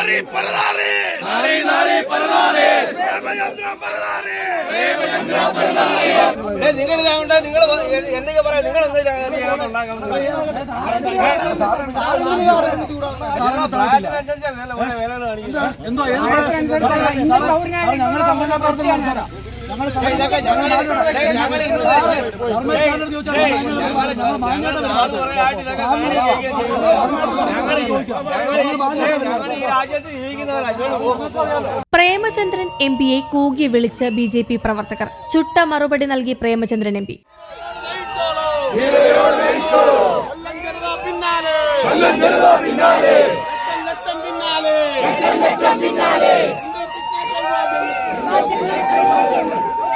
നാരി പരതാരി നാരി നാരി പരനാരി പ്രേമചന്ദ്രൻ പരതാരി നിങ്ങൾ ഇതാണ്ട് നിങ്ങൾ എന്തൊക്കെ പറയാം നിങ്ങൾ എന്തെങ്കിലും ഉണ്ടാക്കാൻ എന്തോ ഞങ്ങളുടെ സംഘടനാ പ്രവർത്തനം നടത്താം ഞങ്ങൾ പ്രേമചന്ദ്രൻ എം പിയെ കൂകി വിളിച്ച് ബി ജെ പി പ്രവർത്തകർ. ചുട്ട മറുപടി നൽകി Premachandran M P. Go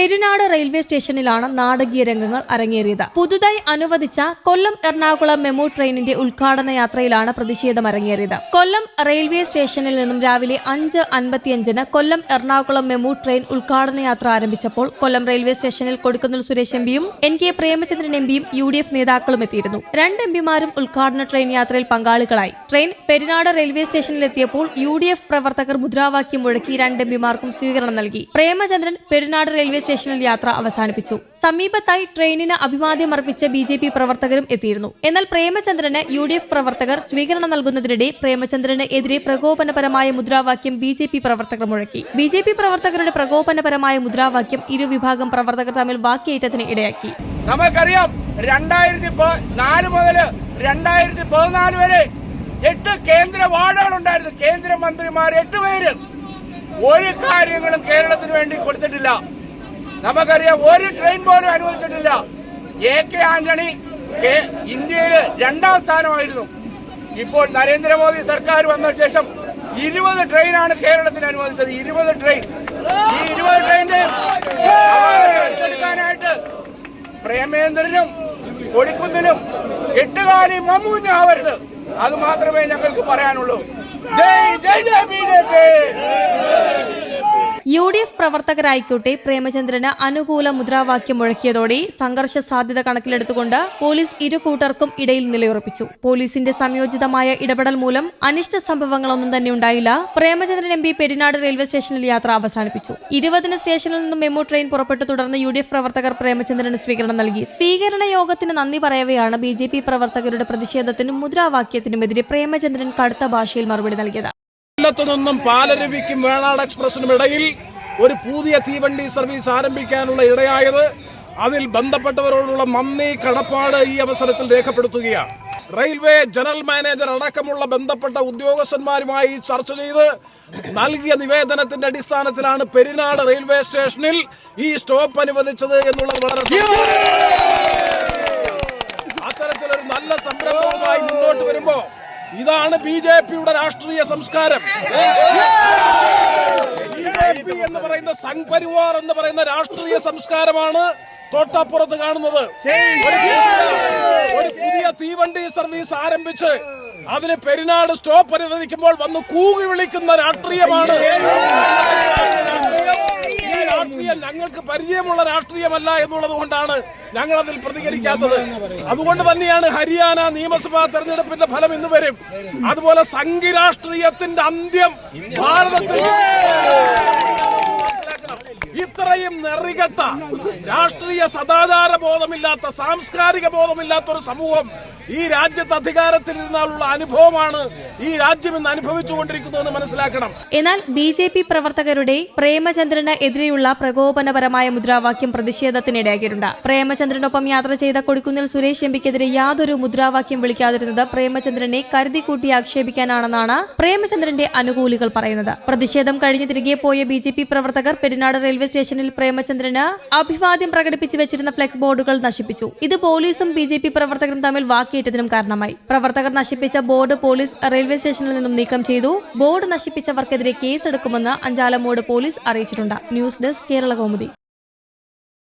Perunad railway സ്റ്റേഷനിലാണ് നാടകീയ രംഗങ്ങൾ അരങ്ങേറിയത്. പുതുതായി അനുവദിച്ച കൊല്ലം എറണാകുളം മെമു ട്രെയിനിന്റെ ഉദ്ഘാടന യാത്രയിലാണ് പ്രതിഷേധം അരങ്ങേറിയത്. കൊല്ലം റെയിൽവേ സ്റ്റേഷനിൽ നിന്നും രാവിലെ അഞ്ച് അൻപത്തിയഞ്ചിന് കൊല്ലം എറണാകുളം മെമു ട്രെയിൻ ഉദ്ഘാടന യാത്ര ആരംഭിച്ചപ്പോൾ കൊല്ലം റെയിൽവേ സ്റ്റേഷനിൽ കൊടുക്കുന്നിൽ സുരേഷ് എം പിയും എൻ കെ പ്രേമചന്ദ്രൻ എം പിയും യു ഡി എഫ് നേതാക്കളും എത്തിയിരുന്നു. രണ്ട് എം പിമാരും ഉദ്ഘാടന ട്രെയിൻ യാത്രയിൽ പങ്കാളികളായി. ട്രെയിൻ പെരുനാട് റെയിൽവേ സ്റ്റേഷനിലെത്തിയപ്പോൾ യു ഡി എഫ് പ്രവർത്തകർ മുദ്രാവാക്യം മുഴക്കി രണ്ട് എം പിമാർക്കും സ്വീകരണം നൽകി. പ്രേമചന്ദ്രൻ പെരുനാട് റെയിൽവേ സ്റ്റേഷനിൽ യാത്ര അവസാനിപ്പിച്ചു. സമീപത്തായി ട്രെയിനിന് അഭിവാദ്യം അർപ്പിച്ച ബി ജെ പി പ്രവർത്തകരും എത്തിയിരുന്നു. എന്നാൽ പ്രേമചന്ദ്രന് യു ഡി എഫ് പ്രവർത്തകർ സ്വീകരണം നൽകുന്നതിനിടെ പ്രേമചന്ദ്രന് എതിരെ പ്രകോപനപരമായ മുദ്രാവാക്യം ബി ജെ പി പ്രവർത്തകർ മുഴക്കി. ബി ജെ പി പ്രവർത്തകരുടെ പ്രകോപനപരമായ മുദ്രാവാക്യം ഇരുവിഭാഗം പ്രവർത്തകർ തമ്മിൽ വാക്കേറ്റത്തിന് ഇടയാക്കി. നമുക്കറിയാം രണ്ടായിരത്തി നാല് മുതൽ രണ്ടായിരത്തി പതിനാല് വരെ എട്ട് കേന്ദ്ര വാർഡുകൾ ഉണ്ടായിരുന്നു. കേന്ദ്രമന്ത്രിമാർ എട്ട് പേര് ഒരു കാര്യങ്ങളും കേരളത്തിന് വേണ്ടി കൊടുത്തിട്ടില്ല. നമുക്കറിയാം ഒരു ട്രെയിൻ പോലും അനുവദിച്ചിട്ടില്ല. എ കെ ആന്റണി ഇന്ത്യയിൽ രണ്ടാം സ്ഥാനമായിരുന്നു. ഇപ്പോൾ നരേന്ദ്രമോദി സർക്കാർ വന്ന ശേഷം ഇരുപത് ട്രെയിനാണ് കേരളത്തിന് അനുവദിച്ചത്. ഇരുപത് ട്രെയിൻ ഈ ഇരുപത് ട്രെയിനിന്റെ പ്രേമേന്ദ്രനും കൊടിക്കുന്നിലും എട്ടുകാലി മമ്മൂഞ്ഞാവരുത് അത് മാത്രമേ ഞങ്ങൾക്ക് പറയാനുള്ളൂ. ജയ് ജയ് ജയ് B J P. U D F പ്രവർത്തകരായിക്കോട്ടെ പ്രേമചന്ദ്രന് അനുകൂല മുദ്രാവാക്യം മുഴക്കിയതോടെ സംഘർഷ സാധ്യത കണക്കിലെടുത്തുകൊണ്ട് പോലീസ് ഇരു കൂട്ടർക്കും ഇടയിൽ നിലയുറപ്പിച്ചു. പോലീസിന്റെ സംയോജിതമായ ഇടപെടൽ മൂലം അനിഷ്ട സംഭവങ്ങളൊന്നും തന്നെ ഉണ്ടായില്ല. Premachandran M P Perinad railway സ്റ്റേഷനിൽ യാത്ര അവസാനിപ്പിച്ചു. ഇരുപതിന് സ്റ്റേഷനിൽ നിന്നും മെമു ട്രെയിൻ പുറപ്പെട്ടു. തുടർന്ന് യു പ്രവർത്തകർ പ്രേമചന്ദ്രന് സ്വീകരണം നൽകി. സ്വീകരണ യോഗത്തിന് നന്ദി പറയവെയാണ് ബി പ്രവർത്തകരുടെ പ്രതിഷേധത്തിനും മുദ്രാവാക്യത്തിനുമെതിരെ പ്രേമചന്ദ്രൻ കടുത്ത ഭാഷയിൽ മറുപടി നൽകിയത്. കൊല്ലത്തു നിന്നും പാലരുവിക്കും വേണാട് എക്സ്പ്രസിനും ഇടയിൽ ഒരു പുതിയ തീവണ്ടി സർവീസ് ആരംഭിക്കാനുള്ള ഇടയായത് അതിൽ ബന്ധപ്പെട്ടവരോടുള്ള നന്ദി കടപ്പാട് ഈ അവസരത്തിൽ രേഖപ്പെടുത്തുകയാണ്. റെയിൽവേ ജനറൽ മാനേജർ അടക്കമുള്ള ബന്ധപ്പെട്ട ഉദ്യോഗസ്ഥന്മാരുമായി ചർച്ച ചെയ്ത് നൽകിയ നിവേദനത്തിന്റെ അടിസ്ഥാനത്തിലാണ് പെരിനാട് റെയിൽവേ സ്റ്റേഷനിൽ ഈ സ്റ്റോപ്പ് അനുവദിച്ചത് എന്നുള്ളത് വളരെ അത്തരത്തിലൊരു നല്ല സംരംഭവുമായി മുന്നോട്ട് വരുമ്പോ ഇതാണ് ബി ജെ പിയുടെ രാഷ്ട്രീയ സംസ്കാരം. ബി ജെ പി എന്ന് പറയുന്ന സംഘപരിവാർ എന്ന് പറയുന്ന രാഷ്ട്രീയ സംസ്കാരമാണ് തൊട്ടപ്പുറത്ത് കാണുന്നത്. ഒരു പുതിയ- തീവണ്ടി സർവീസ് ആരംഭിച്ച് അതിന് പെരിനാട് സ്റ്റോപ്പ് അനുവദിക്കുമ്പോൾ വന്ന് കൂകി വിളിക്കുന്ന രാഷ്ട്രീയമാണ് ഈ രാഷ്ട്രീയം ഞങ്ങൾക്ക് പരിചയമുള്ള രാഷ്ട്രീയമല്ല എന്നുള്ളത് കൊണ്ടാണ് ഞങ്ങൾ അതിൽ പ്രതികരിക്കാത്തത്. അതുകൊണ്ട് തന്നെയാണ് ഹരിയാന നിയമസഭാ തെരഞ്ഞെടുപ്പിന്റെ ഫലം ഇന്ന് വരും. അതുപോലെ സംഘി രാഷ്ട്രീയത്തിന്റെ അന്ത്യം ഭാരതത്തിൽ ഇത്രയും നെറികെട്ട രാഷ്ട്രീയ സദാചാര ബോധമില്ലാത്ത സാംസ്കാരിക ബോധമില്ലാത്ത ഒരു സമൂഹം ഈ രാജ്യത്ത് അധികാരത്തിലിരുന്നാലുള്ള അനുഭവമാണ് ഈ രാജ്യം ഇന്ന് അനുഭവിച്ചുകൊണ്ടിരിക്കുന്നതെന്ന് മനസ്സിലാക്കണം. എന്നാൽ ബി ജെ പി പ്രവർത്തകരുടെ പ്രേമചന്ദ്രന് എതിരെയുള്ള പ്രകോപനപരമായ മുദ്രാവാക്യം പ്രതിഷേധത്തിനിടയാക്കിയിട്ടുണ്ട് പ്രേമചന്ദ്രനൊപ്പം യാത്ര ചെയ്ത കൊടിക്കുന്നിൽ സുരേഷ് എംപിക്കെതിരെ യാതൊരു മുദ്രാവാക്യം വിളിക്കാതിരുന്നത് പ്രേമചന്ദ്രനെ കരുതിക്കൂട്ടി ആക്ഷേപിക്കാനാണെന്നാണ് പ്രേമചന്ദ്രന്റെ അനുകൂലികൾ പറയുന്നത്. പ്രതിഷേധം കഴിഞ്ഞ് തിരികെ പോയ ബി ജെ പി പ്രവർത്തകർ പെരിനാട് റെയിൽവേ സ്റ്റേഷനിൽ പ്രേമചന്ദ്രന് അഭിവാദ്യം പ്രകടിപ്പിച്ചു വെച്ചിരുന്ന ഫ്ലെക്സ് ബോർഡുകൾ നശിപ്പിച്ചു. ഇത് പോലീസും ബി പ്രവർത്തകരും തമ്മിൽ വാക്കേറ്റത്തിനും കാരണമായി. പ്രവർത്തകർ നശിപ്പിച്ച ബോർഡ് പോലീസ് റെയിൽവേ സ്റ്റേഷനിൽ നിന്നും നീക്കം ചെയ്തു. ബോർഡ് നശിപ്പിച്ചവർക്കെതിരെ കേസെടുക്കുമെന്ന് അഞ്ചാലമോട് പോലീസ് അറിയിച്ചിട്ടുണ്ട്. News desk Kerala Kaumudi